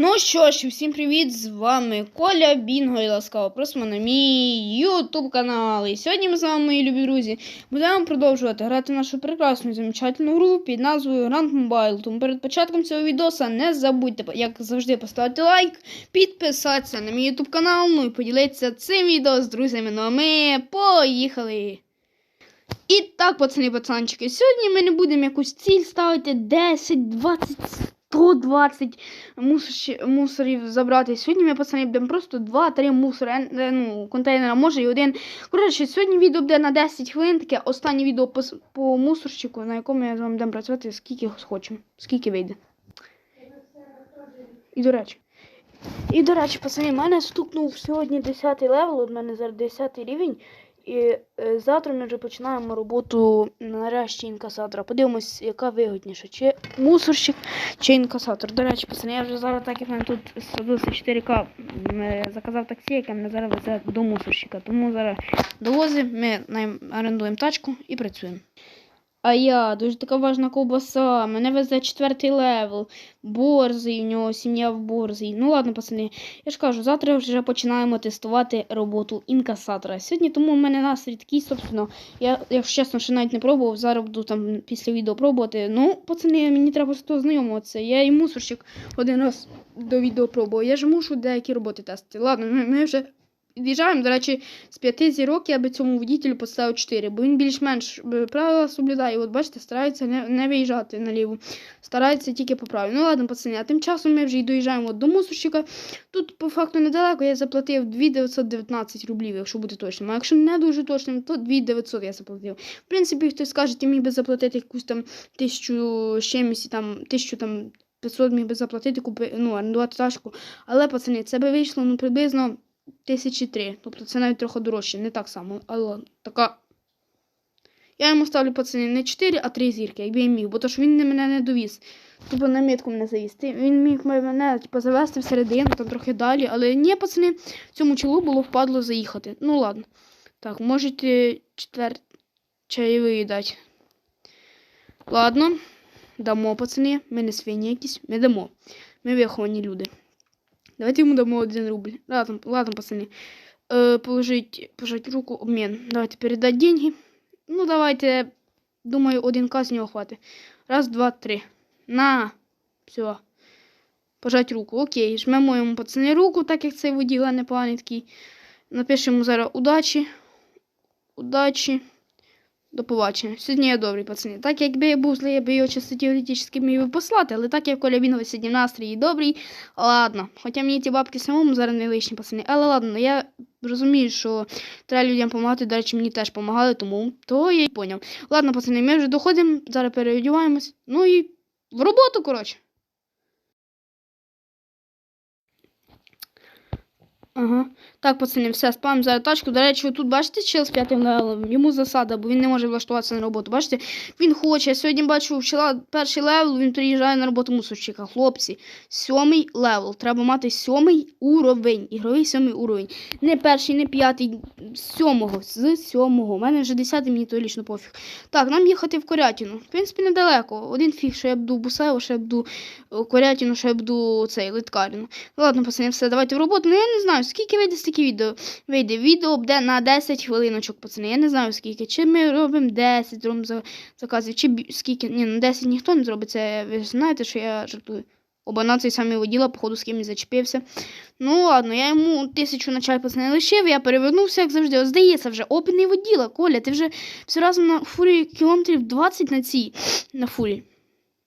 Ну що ж, всім привіт! З вами Коля Бінго і ласкаво просимо на мій YouTube канал. І сьогодні ми з вами, мої любі друзі, будемо продовжувати грати в нашу прекрасну і замечательну гру під назвою Grand Mobile. Тому перед початком цього відоса не забудьте, як завжди, поставити лайк, підписатися на мій YouTube канал, ну і поділитися цим відео з друзями. Ну а ми поїхали! І так, пацани, пацанчики, сьогодні ми не будемо якусь ціль ставити 10, 20, 120 мусорщі- мусорів забрати. Сьогодні ми, пацани, будемо просто 2-3 мусори, е, ну, контейнера, може і один. Коротше, сьогодні відео буде на 10 хвилин, таке останнє відео по, по мусорщику, на якому я з вами будемо працювати, скільки хочемо, скільки вийде. І до речі. І до речі, пацани, мене стукнув сьогодні 10 левел, у мене зараз 10 рівень. І е, завтра ми вже починаємо роботу нарешті інкасатора. Подивимось, яка вигідніша, чи мусорщик, чи інкасатор. До речі, пацани, я вже зараз, так як мене тут садився 4К, е, заказав таксі, яке мене зараз везе до мусорщика. Тому зараз довозимо, ми орендуємо тачку і працюємо. А я дуже така важна ковбаса, мене везе четвертий левел, борзий, у нього сім'я в борзий. Ну ладно, пацани, я ж кажу, завтра вже починаємо тестувати роботу інкасатора. Сьогодні тому в мене настрій такий, собственно, я, якщо чесно, ще навіть не пробував, зараз буду там після відео пробувати. Ну, пацани, мені треба просто ознайомитися. Я і мусорщик один раз до відео пробував. Я ж мушу деякі роботи тестити. Ладно, ми вже від'їжджаємо. До речі, з п'яти зірок я би цьому водітелю поставив 4, бо він більш-менш е, правила соблюдає. От бачите, старається не, не виїжджати наліво. Старається тільки по правилам. Ну ладно, пацани, а тим часом ми вже й доїжджаємо до мусорщика. Тут по факту недалеко я заплатив 2919 рублів, якщо бути точним. А якщо не дуже точним, то 2900 я заплатив. В принципі, хтось скаже, ти міг би заплатити якусь там тисячу з чимось, і там тисячу там 500 міг би заплатити, купи, ну, орендувати тачку. Але, пацани, це би вийшло ну, приблизно тисячі три. Тобто це навіть трохи дорожче, не так само. Але така. Я йому ставлю пацани не 4, а 3 зірки, якби я міг, бо то ж він мене не довіз. Тупо на мітку мене завіз. Ти- Він міг мене типу, завести всередину, там трохи далі. Але ні, пацани, цьому чолу було впадло заїхати. Ну ладно. Так, можете четвер... чаєвий дати. Ладно, дамо, пацани. Ми не свині якісь, ми дамо. Ми виховані люди. Давайте йому дамо один рубль. Ладно, ладно, пацани. Э, положить, пожать руку, обмен. Давайте передать деньги. Ну, давайте, думаю, один к з нього хватить. Раз, два, три. На. Все. Пожать руку. Окей. Жмемо йому пацани руку, так як цей воділа непоганий такий. Напишемо зараз удачі. Удачі. До побачення. Сьогодні я добрий, пацани. Так, якби я був злий, я би його чисто теоретично міг би послати, але так як Коля Бінго сьогодні настрій добрий, ладно. Хоча мені ті бабки самому зараз не лишні, пацани. Але ладно, я розумію, що треба людям допомагати. До речі, мені теж допомагали, тому то я й поняв. Ладно, пацани, ми вже доходимо, зараз переодіваємось. Ну і в роботу, коротше. Ага. Так, пацани, все, спам зараз тачку. До речі, тут бачите, чел з п'ятим левелом, йому засада, бо він не може влаштуватися на роботу. Бачите, він хоче. Я сьогодні бачу, чела перший левел, він приїжджає на роботу мусорщика. Хлопці, сьомий левел. Треба мати сьомий уровень. Ігровий сьомий уровень. Не перший, не п'ятий, сьомого. З сьомого. У мене вже десятий, мені то лічно пофіг. Так, нам їхати в Корятіну. В принципі, недалеко. Один фіг, що я буду Бусево, що я буду е, Корятіну, що я буду цей Литкаріну. Ну, ладно, пацани, все, давайте в роботу. Ну я не знаю, скільки вийде стільки відео. Вийде відео буде на 10 хвилиночок, пацани. Я не знаю скільки. Чи ми робимо 10 робимо заказів, чи скільки. Ні, на 10 ніхто не зробить. Це ви знаєте, що я жартую. Оба на цей самий воділа, походу, з кимось зачепився. Ну ладно, я йому тисячу на чай пацани лишив, я перевернувся, як завжди. От, здається, вже опитний воділа. Коля, ти вже все разом на фурі кілометрів 20 на цій. На фурі.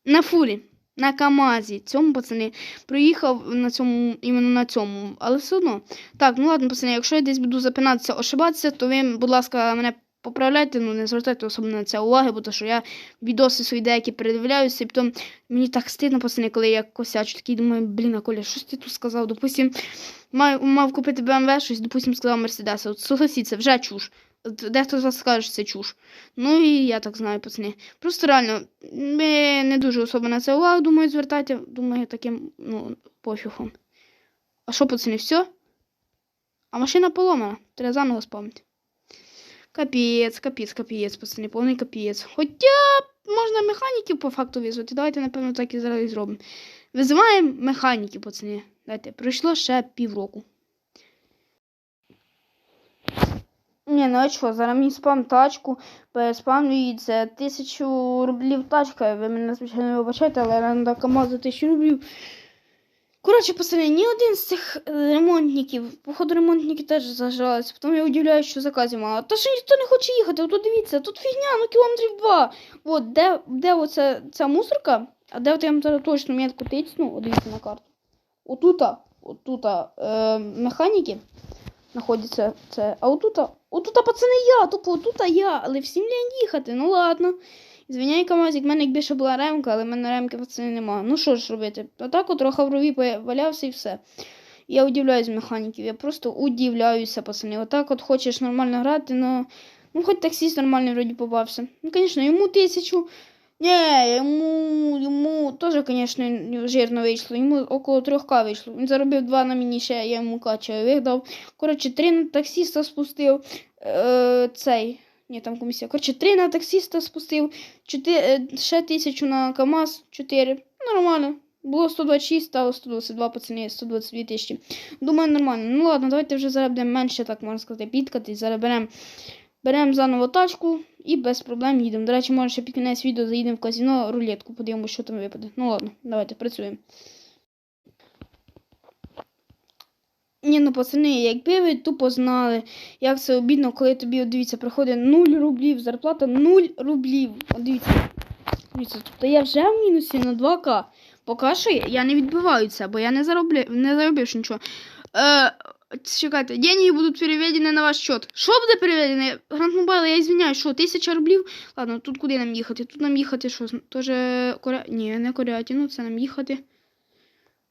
На фурі. На Камазі. Цьому пацани проїхав на цьому, іменно на цьому, але все одно. Так, ну ладно, пацани, якщо я десь буду запинатися, ошибатися, то ви, будь ласка, мене поправляйте, ну не звертайте особливо на це уваги, бо то, що я відоси свої деякі передивляюся, і потім мені так стидно, пацани, коли я косячу, такий думаю, блін, а Коля, щось ти тут сказав? Допустим, мав, мав купити BMW, щось, допустим, сказав Мерседеса. От согласіться, вже чуш. Дехто з вас скаже, що це чуш. Ну і я так знаю, пацани. Просто реально, ми не дуже особо на це увагу, думаю, звертайте. Думаю, таким, ну, пофігом. А що, пацани, все? А машина поломана. Треба заново спомнити. Капець, капець, капець, пацани, повний капець. Хоча можна механіків по факту визвати. Давайте, напевно, так і зараз зробимо. Визиваємо механіків, пацани. Дайте, пройшло ще півроку. Ні, ну а що, зараз мені спам тачку, переспамлюється тисячу рублів тачка. Ви мене звичайно вибачайте, але ранда КамАЗ за тисячу рублів. Коротше, пацани, ні один з цих е, ремонтників, походу ремонтники теж зажалися, потім я удивляюсь, що заказів мало. Та що ніхто не хоче їхати, тут дивіться, тут фігня, ну кілометрів два. От, де, де оця ця мусорка, а де от я вам зараз точно метку тицну, от дивіться на карту. Отута, отута е, механіки знаходяться це. А отута, отута, пацани, я, тупо отута я, але всім лінь їхати, ну ладно. Звиняй Камазик, в мене якби ще була ремка, але в мене ремки пацани немає. Ну що ж робити? Отак от трохи в рові валявся і все. Я удивляюсь механіків, я просто удивляюся, пацани. Отак от хочеш нормально грати, но... ну хоч таксіст нормальний вроді побався. Ну, звісно, йому тисячу. Не, йому, йому теж, звісно, жирно вийшло. Йому около 3к вийшло. Він заробив два на мені ще, я йому качаю дав. Коротше, три на таксиста спустив. Е, цей. Ні, там комісія. Коротше, три на таксиста спустив, чотири, е, ще тисячу на КАМАЗ, 4. Нормально. Було 126, стало 122 пацани, 122 тисячі. Думаю, нормально. Ну ладно, давайте вже зараз будемо менше, так можна сказати, підкати. Зараз беремо заново тачку і без проблем їдемо. До речі, може ще під кінець відео заїдемо в казино рулетку, подивимося, що там випаде. Ну ладно, давайте працюємо. Ні, ну пацани, якби ви тупо знали, як це обідно, коли тобі, дивіться, приходить 0 рублів, зарплата 0 рублів. От дивіться. Дивіться, тобто я вже в мінусі на 2К. Поки що я не відбиваю це, бо я не зароблю, нічого. Е, чекайте, деньги будуть переведені на ваш счет. Що буде переведено? Гранд Мобайл, я извиняюсь, що, тисяча рублів? Ладно, тут куди нам їхати? Тут нам їхати що? Тоже Коря... Ні, не Корятіну, це нам їхати.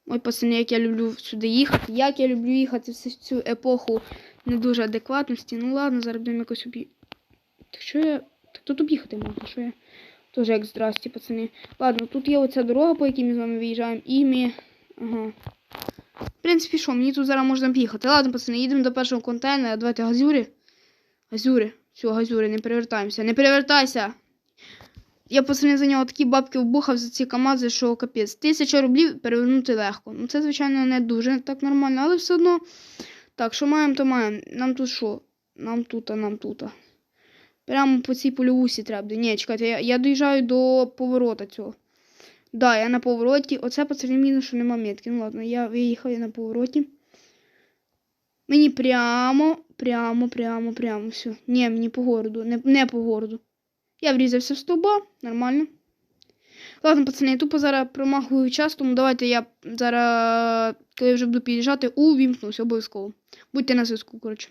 Ой, пацани, як я люблю сюди їхати. Як я люблю їхати в цю епоху не дуже адекватності. Ну ладно, зараз будемо якось об'ї... Так що я. Так тут об'їхати можна, що я. Тоже як здрасті, пацани. Ладно, тут є оця дорога, по якій ми з вами виїжджаємо, і ми. Ага. В принципі, що, мені тут зараз можна об'їхати. Ладно, пацани, їдемо до першого контейнера. Давайте газюри. Газюри. Все, газюри, не перевертаємося. Не перевертайся! Я пацани за нього такі бабки вбухав за ці камази, що капець. Тисяча рублів перевернути легко. Ну це, звичайно, не дуже так нормально, але все одно. Так, що маємо, то маємо. Нам тут що? Нам тут, а нам тут. Прямо по цій польовусі треба. Ні, чекайте, я, я доїжджаю до поворота цього. Да, я на повороті. Оце пацани мінус, що нема метки. Ну ладно, я виїхав я на повороті. Мені прямо, прямо, прямо, прямо. Все. Ні, мені по городу. Не, не по городу. Я врізався в стовба, нормально. Ладно, пацани, я тупо зараз промахую час, тому давайте я зараз, коли вже буду під'їжджати, увімкнуся обов'язково. Будьте на зв'язку, коротше.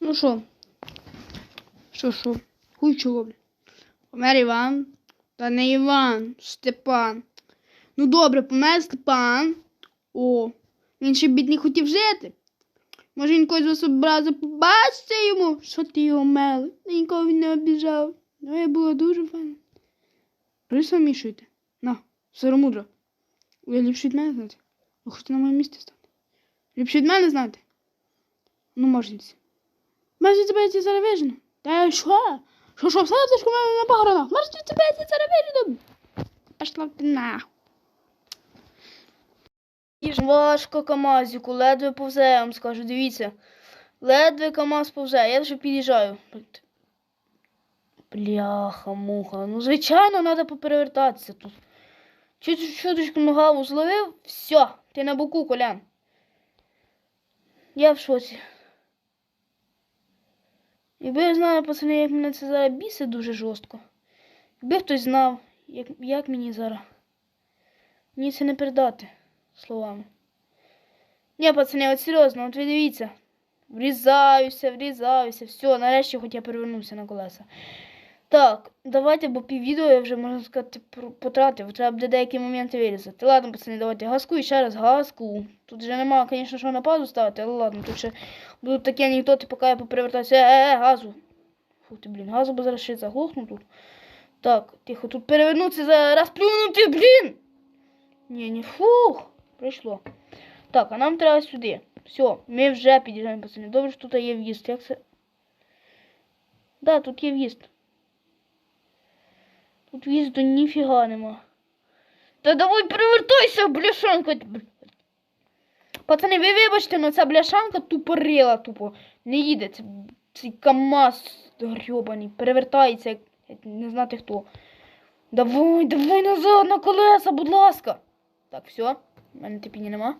Ну що? Що, що? Хуй чого, бля? Помер Іван? Та не Іван, Степан. Ну добре, помер Степан. О, він ще бідний хотів жити. Може він когось вас образив, побачте йому, що ти його мели. Нікого він не обіжав. Ну, я було дуже файно. Присамішуйте. На, сиромудро. Ви ліпше від мене знаєте? Ви хочете на моєму місці стати? Ліпше від мене знаєте? Ну, можете. Може тебе зараз вижену? Та що? Що, що, все ти мене на похоронах? Може тебе ці зараз вижену? Пішла ти ж важко Камазіку, ледве повзе, я вам скажу, дивіться. Ледве Камаз повзе, я вже під'їжджаю. Бляха, муха. Ну, звичайно, треба поперевертатися тут. Чуть чуточку ногаву зловив, все, ти на боку, колян. Я в шоці. Якби я знаю, пацани, як мене це зараз бісить дуже жорстко. Якби хтось знав, як, як мені зараз. Мені це не передати словами. Ні, пацани, от серйозно, от ви дивіться. Врізаюся, врізаюся. Все, нарешті хоч я перевернувся на колеса. Так, давайте, бо піввідео я вже, можна сказати, потратив. Треба буде деякі моменти вирізати. Ладно, пацани, давайте газку і ще раз газку. Тут вже немає, звісно, що на паузу ставити, але ладно, тут ще будуть такі анекдоти, поки я поперевертаюся. Е, е, е, газу. Фу ти, блін, газу бо зараз ще заглохну тут. Так, тихо, тут перевернутися, зараз плюнути, блін! Ні, ні, фух. Прийшло. Так, а нам треба сюди. Все, ми вже під'їжджаємо, пацани. Добре, що тут є в'їзд. Як це? Да, тут є в'їзд. Тут в'їзду ніфіга нема. Та давай перевертайся, бляшанка. Пацани, ви вибачте, але ця бляшанка тупорила тупо. Не їде. Це, цей КАМАЗ грьобаний. Перевертається, як, не знати хто. Давай, давай назад на колеса, будь ласка. Так, все. У мене терпіння нема.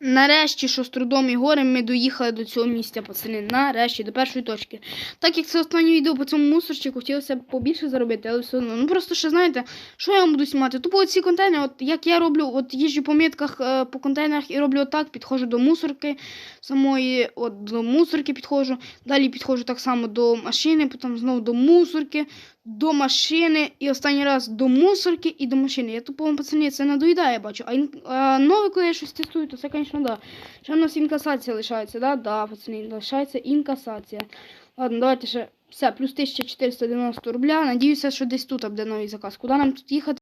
Нарешті, що з трудом і горем, ми доїхали до цього місця, пацани. Нарешті, до першої точки. Так як це останнє відео по цьому мусорчику, хотілося б побільше заробити, але все одно. Ну просто ще знаєте, що я вам буду знімати? Тупо ці контейнери, от як я роблю, от їжджу по мітках е, по контейнерах і роблю отак, підходжу до мусорки самої, от до мусорки підходжу. Далі підходжу так само до машини, потім знову до мусорки, до машини і останній раз до мусорки і до машини. Я тупо пацані, це надоїдає, я бачу. А, ін... а нове, коли я щось тестую, то це, звісно, да. Ще в нас інкасація лишається, да? Да, пацани, лишається інкасація. Ладно, давайте ще все, плюс 1490 рубля. Надіюся, що десь тут буде новий заказ. Куди нам тут їхати?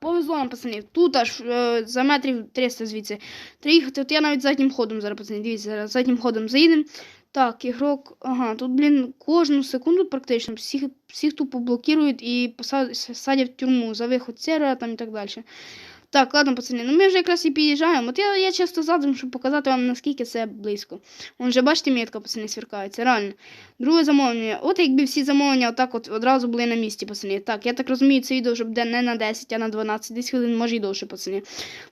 Повезло нам, пацани. Тут аж е, за метрів 300 звідси. Приїхати, от я навіть заднім ходом зараз, пацани, дивіться, зараз заднім ходом заїдемо. Так, ігрок, ага, тут, блін, кожну секунду практично всіх, всіх тупо блокують і посад- садять в тюрму за виход сервера там і так далі. Так, ладно, пацани, ну ми вже якраз і під'їжджаємо. От я, я чисто задум, щоб показати вам, наскільки це близько. Вон вже бачите, метка, пацани, сверкається, реально. Друге замовлення. От якби всі замовлення отак от одразу були на місці, пацани. Так, я так розумію, це відео вже буде не на 10, а на 12, десь хвилин, може і довше, пацани.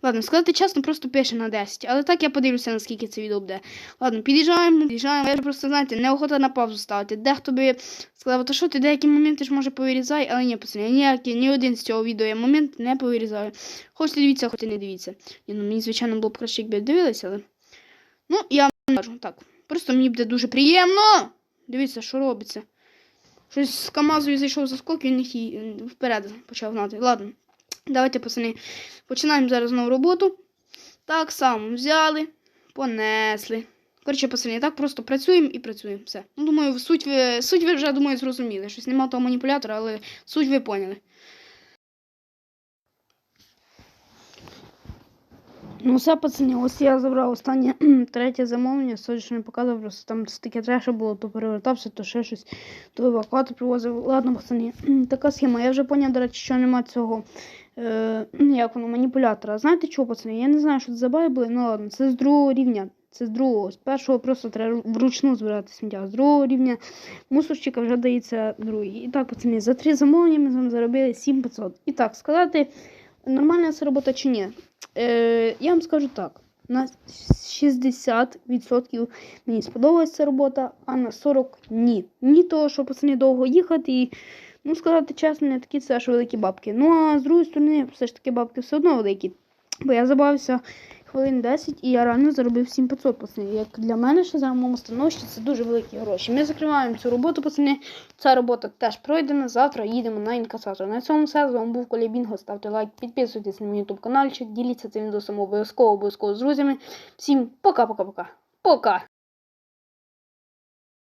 Ладно, сказати чесно, просто пише на 10. Але так я подивлюся, наскільки це відео буде. Ладно, під'їжджаємо, під'їжджаємо. Я вже просто, знаєте, неохота на паузу ставити. Дехто би сказав, то що ти деякі моменти ж може повирізай, але ні, пацани, ніякі, ні один з цього відео я момент не повирізаю. Хочете дивіться, хочете не дивіться. Ні, ну мені, звичайно, було б краще, якби дивилися, але. Ну, я вам не кажу. Так. Просто мені буде дуже приємно. Дивіться, що робиться. Щось з Камазою зайшов за скок, він їх і вперед почав гнати. Ладно. Давайте, пацани, починаємо зараз нову роботу. Так само взяли, понесли. Коротше, пацани, так просто працюємо і працюємо. Все. Ну, думаю, суть ви, суть ви вже, думаю, зрозуміли. Щось нема того маніпулятора, але суть ви поняли. Ну, все, пацани, ось я забрав останнє третє замовлення. Сьогодні не показував, просто там таке треша було, то перевертався, то ще щось, то евакуатор привозив. Ладно, пацани, така схема. Я вже поняв, до речі, що нема цього. Е, як воно, маніпулятора. Знаєте чого, пацани? Я не знаю, що це за були. Ну ладно, це з другого рівня. Це з другого. З першого просто треба вручну збирати сміття. З другого рівня мусорчика вже дається другий. І так, пацани, за три замовлення ми з вами заробили 7500. І так, сказати, нормальна це робота чи ні? Е, я вам скажу так. На 60% мені сподобалася ця робота, а на 40% ні. Ні того, що пацани довго їхати і, ну сказати чесно, не такі це аж великі бабки. Ну а з другої сторони, все ж таки бабки все одно великі. Бо я забавився хвилин 10 і я реально заробив 7500 пацани. Як для мене ще за моєму становищі це дуже великі гроші. Ми закриваємо цю роботу, пацани. Ця робота теж пройдена. Завтра їдемо на інкасатор. На цьому все. З вами був Коля Бінго. Ставте лайк, підписуйтесь на мій ютуб каналчик, діліться цим відео обов'язково, обов'язково з друзями. Всім пока-пока-пока. Пока!